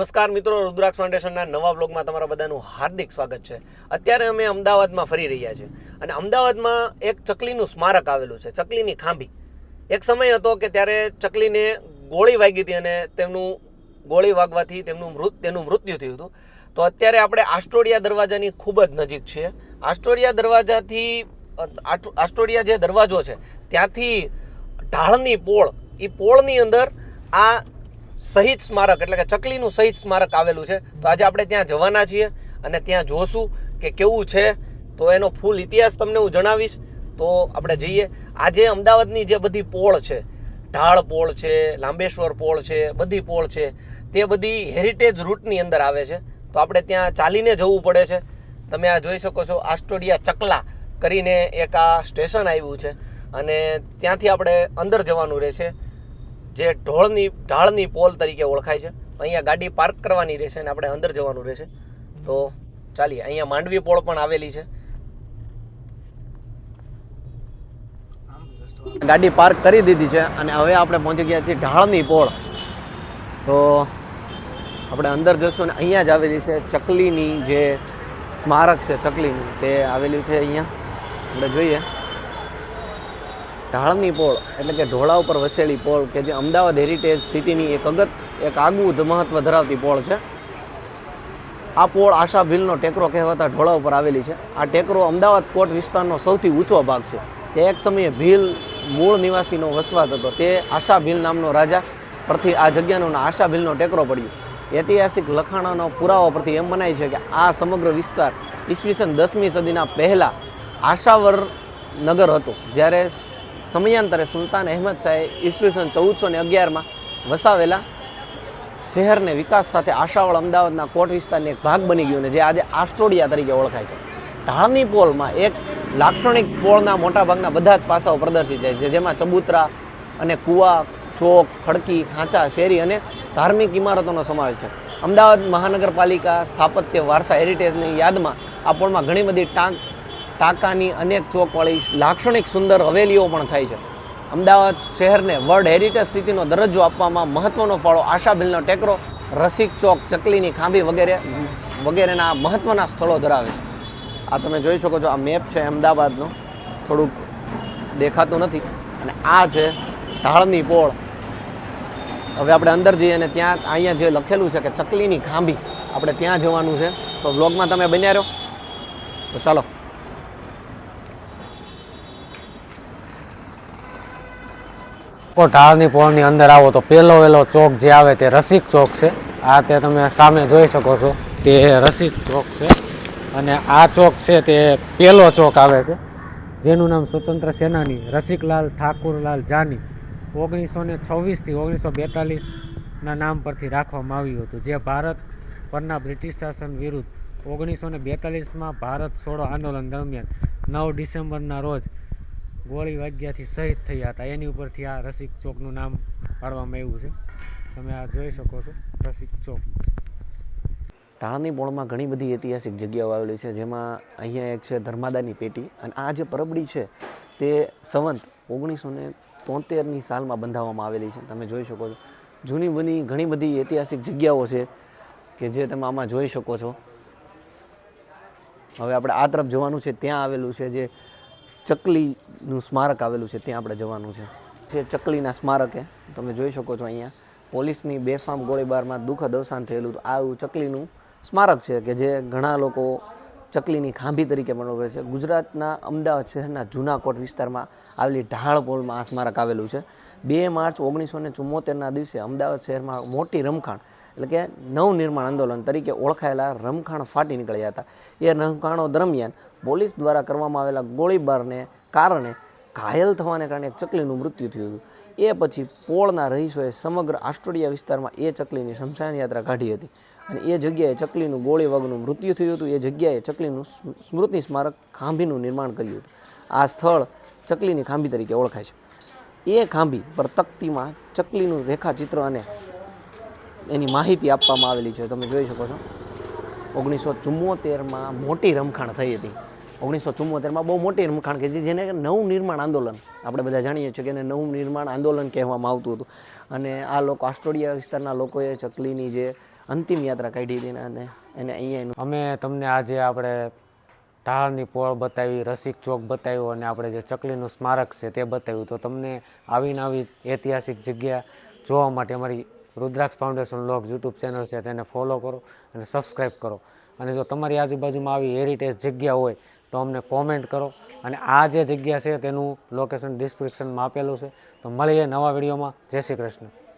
નમસ્કાર મિત્રો, રુદ્રાક્ષ ફાઉન્ડેશનના નવા બ્લોગમાં તમારા બધાનું હાર્દિક સ્વાગત છે. અત્યારે અમે અમદાવાદમાં ફરી રહ્યા છીએ અને અમદાવાદમાં એક ચકલીનું સ્મારક આવેલું છે, ચકલીની ખાંભી. એક સમય હતો કે ત્યારે ચકલીને ગોળી વાગી હતી અને તેમનું ગોળી વાગવાથી તેમનું મૃત, તેનું મૃત્યુ થયું હતું. તો અત્યારે આપણે આસ્ટોડિયા દરવાજાની ખૂબ જ નજીક છીએ. આસ્ટોડિયા દરવાજાથી આસ્ટોડિયા જે દરવાજો છે, ત્યાંથી ઢાળની પોળ એ પોળની અંદર આ શહીદ સ્મારક, એટલે કે ચકલીનું શહીદ સ્મારક આવેલું છે. તો આજે આપણે ત્યાં જવાના છીએ અને ત્યાં જોશું કે કેવું છે. તો એનો ફૂલ ઇતિહાસ તમને હું જણાવીશ. તો આપણે જઈએ. આજે અમદાવાદની જે બધી પોળ છે, ઢાળ પોળ છે, લાંબેશ્વર પોળ છે, બધી પોળ છે, તે બધી હેરિટેજ રૂટની અંદર આવે છે. તો આપણે ત્યાં ચાલીને જવું પડે છે. તમે આ જોઈ શકો છો આસ્ટોડિયા ચકલા કરીને એક આ સ્ટેશન આવ્યું છે. અને ત્યાંથી આપણે અંદર જવાનું રહેશે. જે ઢોળની, ઢાળની પોલ તરીકે ઓળખાય છે. અહીંયા ગાડી પાર્ક કરવાની રહેશે અને આપણે અંદર જવાનું રહેશે. તો ચાલીએ. અહીંયા માંડવી પોળ પણ આવેલી છે. ગાડી પાર્ક કરી દીધી છે અને હવે આપણે પહોંચી ગયા છીએ ઢાળની પોળ. તો આપણે અંદર જશું અને અહીંયા જ આવેલી છે ચકલીની જે સ્મારક છે ચકલીનું, તે આવેલી છે અહીંયા. આપણે જોઈએ. ઢાળની પોળ, એટલે કે ઢોળા ઉપર વસેલી પોળ કે જે અમદાવાદ હેરિટેજ સિટીની એક અગત, એક આગવું મહત્ત્વ ધરાવતી પોળ છે. આ પોળ આશા ભીલનો ટેકરો કહેવાતા ઢોળા ઉપર આવેલી છે. આ ટેકરો અમદાવાદ કોટ વિસ્તારનો સૌથી ઊંચો ભાગ છે. તે એક સમયે ભીલ મૂળ નિવાસીનો વસવાટ હતો. તે આશા ભીલ નામનો રાજા પરથી આ જગ્યાનું આશા ભીલનો ટેકરો પડ્યો. ઐતિહાસિક લખાણોનો પુરાવો પરથી એમ મનાય છે કે આ સમગ્ર વિસ્તાર ઈસવીસન દસમી સદીના પહેલાં આશાવર નગર હતો. જ્યારે સમયાંતરે સુલતાન અહેમદ શાહે ઈસવીસન ચૌદસો ને અગિયારમાં વસાવેલા શહેરને વિકાસ સાથે આશાવળ અમદાવાદના કોટ વિસ્તારની એક ભાગ બની ગયો ને જે આજે આસ્ટોડિયા તરીકે ઓળખાય છે. ઢાળની પોલમાં એક લાક્ષણિક પોળના મોટાભાગના બધા જ પાસાઓ પ્રદર્શિત છે જેમાં ચબૂતરા અને કૂવા, ચોક, ખડકી, ખાંચા, શેરી અને ધાર્મિક ઇમારતોનો સમાવેશ છે. અમદાવાદ મહાનગરપાલિકા સ્થાપત્ય વારસા હેરિટેજની યાદમાં આ પોળમાં ઘણી બધી ટાંક ટાંકાની અનેક ચોકવાળી લાક્ષણિક સુંદર હવેલીઓ પણ થાય છે. અમદાવાદ શહેરને વર્લ્ડ હેરિટેજ સિટીનો દરજ્જો આપવામાં મહત્ત્વનો ફાળો આશાભીલનો ટેકરો, રસિક ચોક, ચકલીની ખાંભી વગેરે, વગેરેના મહત્ત્વના સ્થળો ધરાવે છે. આ તમે જોઈ શકો છો, આ મેપ છે અમદાવાદનો. થોડુંક દેખાતું નથી. અને આ છે ઢાળની પોળ. હવે આપણે અંદર જઈએ અને ત્યાં, અહીંયા જે લખેલું છે કે ચકલીની ખાંભી, આપણે ત્યાં જવાનું છે. તો બ્લોગમાં તમે બન્યા રહો. તો ચાલો. કો ઢાળની પોળની અંદર આવો તો પહેલો વહેલો ચોક જે આવે તે રસિક ચોક છે. આ તે તમે સામે જોઈ શકો છો તે રસિક ચોક છે અને આ ચોક છે તે પહેલો ચોક આવે છે. જેનું નામ સ્વતંત્ર સેનાની રસિકલાલ ઠાકુરલાલ જાની ઓગણીસો ને છવ્વીસથી ઓગણીસો બેતાલીસના નામ પરથી રાખવામાં આવ્યું હતું. જે ભારત પરના બ્રિટિશ શાસન વિરુદ્ધ ઓગણીસો ને બેતાલીસમાં ભારત છોડો આંદોલન દરમિયાન નવ ડિસેમ્બરના રોજ ગોળી વાગ્યાથી શહીદ થયા હતા. એની ઉપરથી આ રસિક ચોકનું નામ પાડવામાં આવ્યું છે. તમે આ જોઈ શકો છો, રસિક ચોક. ઢાળની પોળમાં ઘણી બધી ઐતિહાસિક જગ્યાઓ આવેલી છે, જેમાં અહીંયા એક છે ધર્માદાની પેટી અને આ જે પરબડી છે તે સંવંત ઓગણીસો ને તોતેરની સાલમાં બંધાવવામાં આવેલી છે. તમે જોઈ શકો છો. જૂની બની ઘણી બધી ઐતિહાસિક જગ્યાઓ છે કે જે તમે આમાં જોઈ શકો છો. હવે આપણે આ તરફ જવાનું છે, ત્યાં આવેલું છે જે ચકલીનું સ્મારક આવેલું છે, ત્યાં આપણે જવાનું છે. જે ચકલીના સ્મારકે, તમે જોઈ શકો છો અહીંયા, પોલીસની બેફામ ગોળીબારમાં દુઃખદ અવસાન થયેલું. આવું ચકલીનું સ્મારક છે કે જે ઘણા લોકો ચકલીની ખાંભી તરીકે પણ ઓળખે છે. ગુજરાતના અમદાવાદ શહેરના જૂનાકોટ વિસ્તારમાં આવેલી ઢાળ પોલમાં આ સ્મારક આવેલું છે. બે માર્ચ ઓગણીસો ને ચુમ્મોતેરના દિવસે અમદાવાદ શહેરમાં મોટી રમખાણ એટલે કે નવનિર્માણ આંદોલન તરીકે ઓળખાયેલા રમખાણ ફાટી નીકળ્યા હતા. એ રમખાણો દરમિયાન પોલીસ દ્વારા કરવામાં આવેલા ગોળીબારને કારણે ઘાયલ થવાને કારણે એક ચકલીનું મૃત્યુ થયું હતું. એ પછી પોળના રહીશોએ સમગ્ર આસ્ટોડિયા વિસ્તારમાં એ ચકલીની શમશાન યાત્રા કાઢી હતી અને એ જગ્યાએ ચકલીનું ગોળી વાગનું મૃત્યુ થયું હતું. એ જગ્યાએ ચકલીનું સ્મૃતિ સ્મારક ખાંભીનું નિર્માણ કર્યું હતું. આ સ્થળ ચકલીની ખાંભી તરીકે ઓળખાય છે. એ ખાંભી પર તકતીમાં ચકલીનું રેખાચિત્ર અને એની માહિતી આપવામાં આવેલી છે, તમે જોઈ શકો છો. ઓગણીસો ચુમ્મોતેરમાં મોટી રમખાણ થઈ હતી. ઓગણીસો ચુમ્મોતેરમાં બહુ મોટી રમખાણ કે જેને નવું નિર્માણ આંદોલન, આપણે બધા જાણીએ છીએ કે એને નવનિર્માણ આંદોલન કહેવામાં આવતું હતું. અને આ લોકો, આસ્ટોડિયા વિસ્તારના લોકોએ ચકલીની જે અંતિમ યાત્રા કાઢી હતી અને એને અહીંયા અમે તમને આજે આપણે ઢાળની પોળ બતાવી, રસિક ચોક બતાવ્યો અને આપણે જે ચકલીનું સ્મારક છે તે બતાવ્યું. તો તમને આવીને આવી ઐતિહાસિક જગ્યા જોવા માટે અમારી રુદ્રાક્ષ ફાઉન્ડેશન લોક યુટ્યુબ ચેનલ છે, તેને ફોલો કરો અને સબસ્ક્રાઈબ કરો. અને જો તમારી આજુબાજુમાં આવી હેરિટેજ જગ્યા હોય, તો અમને કોમેન્ટ કરો. અને આ જે જગ્યા છે, તેનું લોકેશન ડિસ્ક્રિપ્શનમાં આપેલું છે. તો મળીએ નવા વિડીયોમાં જય શ્રી કૃષ્ણ.